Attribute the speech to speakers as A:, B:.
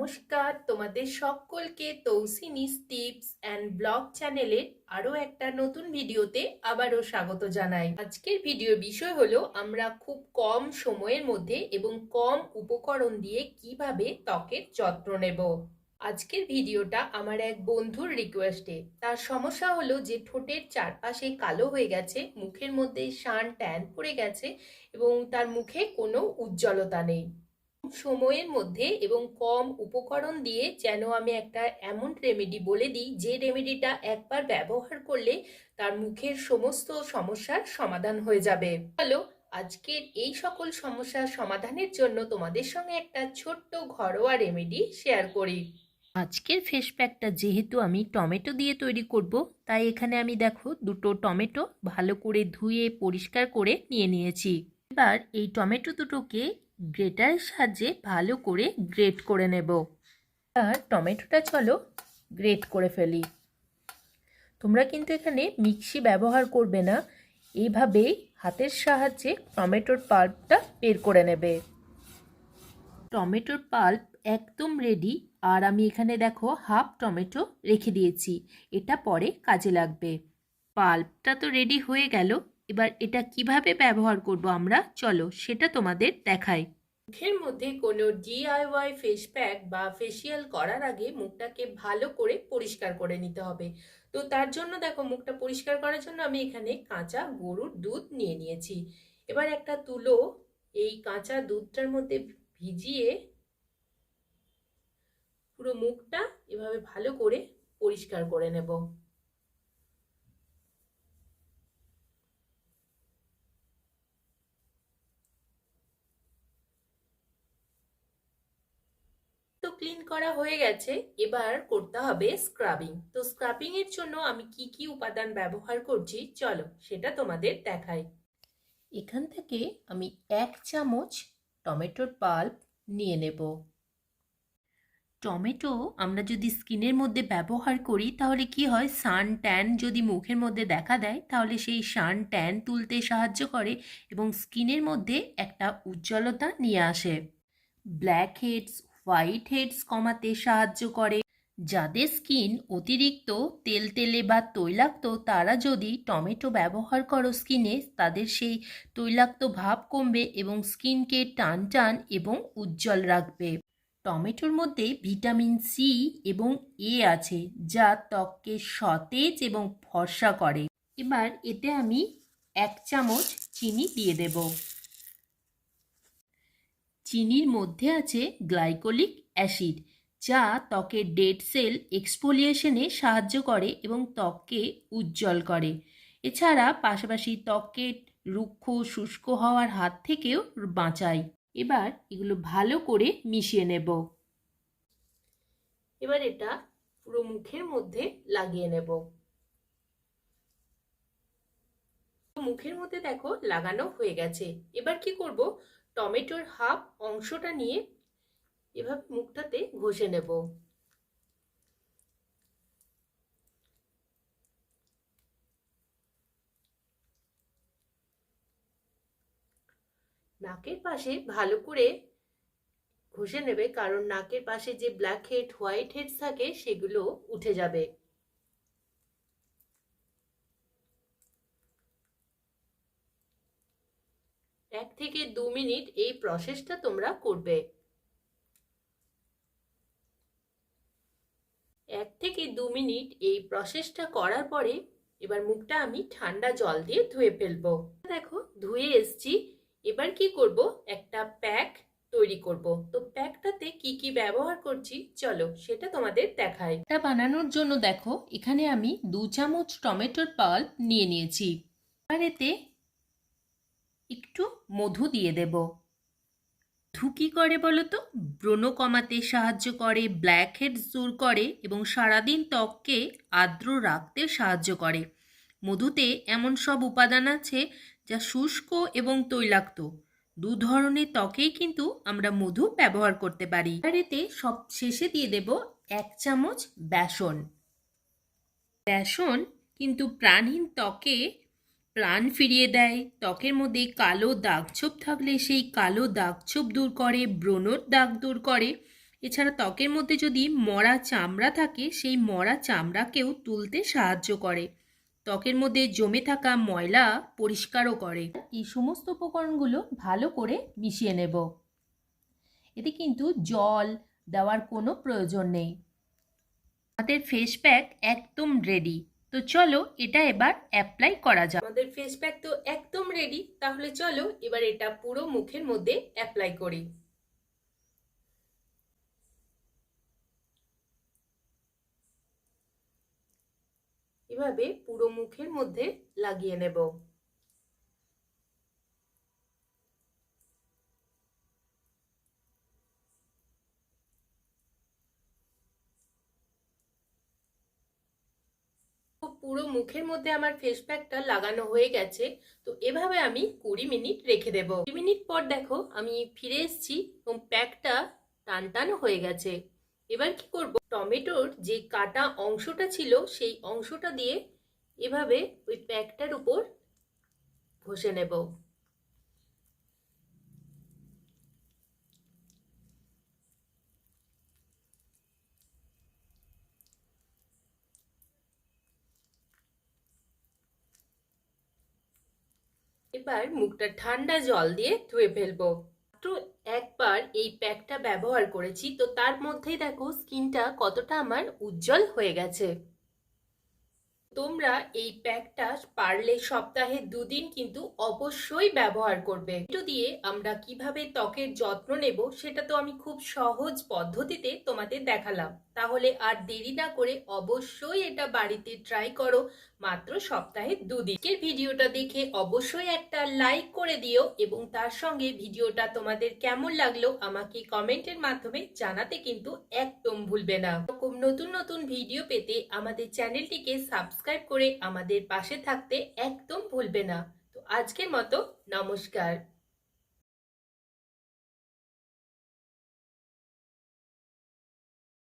A: নমস্কার। তোমাদের সকলকে তৌসিনিস টিপস অ্যান্ড ব্লগ চ্যানেলের আরও একটা নতুন ভিডিওতে আবারও স্বাগত জানাই। আজকের ভিডিওর বিষয় হলো, আমরা খুব কম সময়ের মধ্যে এবং কম উপকরণ দিয়ে কীভাবে ত্বকের যত্ন নেব। আজকের ভিডিওটা আমার এক বন্ধুর রিকোয়েস্টে। তার সমস্যা হলো যে ঠোঁটের চারপাশে কালো হয়ে গেছে, মুখের মধ্যে শান ট্যান পড়ে গেছে এবং তার মুখে কোনো উজ্জ্বলতা নেই। সময়ের মধ্যে এবং কম উপকরণ দিয়ে যেন আমি একটা এমন রেমেডি বলে দিই, যে রেমেডিটা একবার ব্যবহার করলে তার মুখের সমস্ত সমস্যার সমাধান হয়ে যাবে। হ্যালো, আজকের এই সকল সমস্যার সমাধানের জন্য তোমাদের সঙ্গে একটা ছোট্ট ঘরোয়া রেমেডি শেয়ার করি। আজকের ফেস প্যাকটা যেহেতু আমি টমেটো দিয়ে তৈরি করব, তাই এখানে আমি দেখো দুটো টমেটো ভালো করে ধুয়ে পরিষ্কার করে নিয়ে নিয়েছি। এবার এই টমেটো দুটোকে গ্রেটারের সাহায্যে ভালো করে গ্রেট করে নেব। আর টমেটোটা চলো গ্রেট করে ফেলি। তোমরা কিন্তু এখানে মিক্সি ব্যবহার করবে না এইভাবেই হাতের সাহায্যে টমেটোর পাল্পটা বের করে নেবে। টমেটোর পাল্প একদম রেডি আর আমি এখানে দেখো হাফ টমেটো রেখে দিয়েছি, এটা পরে কাজে লাগবে। পাল্পটা তো রেডি হয়ে গেল এবার এটা কীভাবে ব্যবহার করব আমরা? চলো, সেটা তোমাদের দেখাই। মুখের মধ্যে কোনো ডিআইওয়াই ফেস প্যাক বা ফেসিয়াল করার আগে মুখটাকে ভালো করে পরিষ্কার করে নিতে হবে। তো তার জন্য দেখো, মুখটা পরিষ্কার করার জন্য আমি এখানে কাঁচা গরুর দুধ নিয়ে নিয়েছি। এবার একটা তুলো এই কাঁচা দুধটার মধ্যে ভিজিয়ে পুরো মুখটা এভাবে ভালো করে পরিষ্কার করে নেব তো ক্লিন করা হয়ে গেছে, এবার করতে হবে স্ক্রাবিং তো স্ক্রাবিং এর জন্য আমি কি কি উপাদান ব্যবহার করছি? চলো, সেটা তোমাদের দেখাই। এখান থেকে আমি এক চামচ টমেটোর পাল্প নিয়ে নেব। টমেটো আমরা যদি স্কিনের মধ্যে ব্যবহার করি, তাহলে কি হয়? সান ট্যান যদি মুখের মধ্যে দেখা দেয়, তাহলে সেই সান ট্যান তুলতে সাহায্য করে এবং স্কিনের মধ্যে একটা উজ্জ্বলতা নিয়ে আসে। ব্ল্যাক হেডস হোয়াইট হেডস কমাতে সাহায্য করে। যাদের স্কিন অতিরিক্ত, তেল তেলে বা তৈলাক্ত, তারা যদি টমেটো ব্যবহার করো স্কিনে, তাদের সেই তৈলাক্ত ভাব কমবে এবং স্কিনকে টান টান এবং উজ্জ্বল রাখবে। টমেটোর মধ্যে ভিটামিন সি এবং এ আছে, যা ত্বককে সতেজ এবং ফর্সা করে। এবার এতে আমি এক চামচ চিনি দিয়ে দেব। চিনির মধ্যে আছে গ্লাইকোলিক অ্যাসিড, যা ত্বকের ডেড সেল এক্সফোলিয়েশনে সাহায্য করে এবং ত্বককে উজ্জ্বল করে। এছাড়া পাশাপাশি ত্বককে রুক্ষ, শুষ্ক হওয়ার হাত থেকেও বাঁচায়। এবার এগুলো ভালো করে মিশিয়ে নেব। এবার এটা পুরো মুখের মধ্যে লাগিয়ে নেব। মুখের মধ্যে দেখো লাগানো হয়ে গেছে। এবার কি করব? টমেটোর হাফ অংশটা নিয়ে এভাবে মুখটাতে ঘষে নেব। নাকের পাশে ভালো করে ঘষে নেবে, কারণ নাকের পাশে যে ব্ল্যাক হেড হোয়াইট হেড থাকে, সেগুলো উঠে যাবে। এক থেকে দু মিনিট এই প্রসেসটা তোমরা করবে। এক থেকে দু মিনিট এই প্রসেসটা করার পরে এবার মুখটা আমি ঠান্ডা জল দিয়ে ধুয়ে ফেলব। দেখো, ধুয়ে এসছি। এবার কি করব? একটা প্যাক তৈরি করব। তো প্যাকটাতে কি কি ব্যবহার করছি? চলো, সেটা তোমাদের দেখাই। এটা বানানোর জন্য দেখো, এখানে আমি দু চামচ টমেটোর পাল্প নিয়ে নিয়েছি। আর এতে একটু মধু দিয়ে দেব। মধু কী করে বলো তো ব্রণ কমাতে সাহায্য করে ব্ল্যাক হেডস দূর করে এবং সারাদিন ত্বককে আর্দ্র রাখতে সাহায্য করে। মধুতে এমন সব উপাদান আছে যা শুষ্ক এবং তৈলাক্ত। দু ধরনের ত্বকেই কিন্তু আমরা মধু ব্যবহার করতে পারি। এতে সব শেষে দিয়ে দেব এক চামচ বেসন। বেসন কিন্তু প্রাণহীন ত্বকে প্রাণ ফিরিয়ে দেয়। ত্বকের মধ্যে কালো দাগছোপ থাকলে সেই কালো দাগছোপ দূর করে, ব্রণর দাগ দূর করে। এছাড়া ত্বকের মধ্যে যদি মরা চামড়া থাকে, সেই মরা চামড়াকেও তুলতে সাহায্য করে। ত্বকের মধ্যে জমে থাকা ময়লা পরিষ্কারও করে। এই সমস্ত উপকরণগুলো ভালো করে মিশিয়ে নেব। এতে কিন্তু জল দেওয়ার কোনো প্রয়োজন নেই। আমাদের ফেস প্যাক একদম রেডি তো চলো এটা এবার অ্যাপ্লাই করা যাক। আমাদের ফেস প্যাক তো একদম রেডি তাহলে চলো এবার এটা পুরো মুখের মধ্যে অ্যাপ্লাই করি। এভাবে পুরো মুখের মধ্যে লাগিয়ে নেব। পুরো মুখের মধ্যে আমার ফেস প্যাকটা লাগানো হয়ে গেছে। তো এভাবে আমি কুড়ি মিনিট রেখে দেব। কুড়ি মিনিট পর দেখো, আমি ফিরে এসেছি এবং প্যাকটা টান টান হয়ে গেছে। এবার কি করব? টমেটোর যে কাটা অংশটা ছিল, সেই অংশটা দিয়ে এভাবে ওই প্যাকটার উপর ঘষে নেব। এবার মুখটা ঠান্ডা জল দিয়ে ধুয়ে ফেলব। মাত্র একবার এই প্যাকটা ব্যবহার করেছি, তো তার মধ্যেই দেখো স্কিনটা কতটা আমার উজ্জ্বল হয়ে গেছে। তোমরা এই প্যাকটা পারলে সপ্তাহে দুদিন কিন্তু অবশ্যই ব্যবহার করবে। এটা দিয়ে আমরা কীভাবে ত্বকের যত্ন নেব সেটা তো আমি খুব সহজ পদ্ধতিতে তোমাদের দেখালাম। তাহলে আর দেরি না করে অবশ্যই এটা বাড়িতে ট্রাই করো। মাত্র সপ্তাহে দুদিন এর ভিডিওটা দেখে অবশ্যই একটা লাইক করে দিও এবং তার সঙ্গে ভিডিওটা তোমাদের কেমন লাগল আমাকে কমেন্টের মাধ্যমে জানাতে কিন্তু একদম ভুলবে না। এরকম নতুন নতুন ভিডিও পেতে আমাদের চ্যানেলটিকে সাবস্ক্রাইব করে আমাদের পাশে থাকতে একদম ভুলবে না। তো আজকের মতো নমস্কার।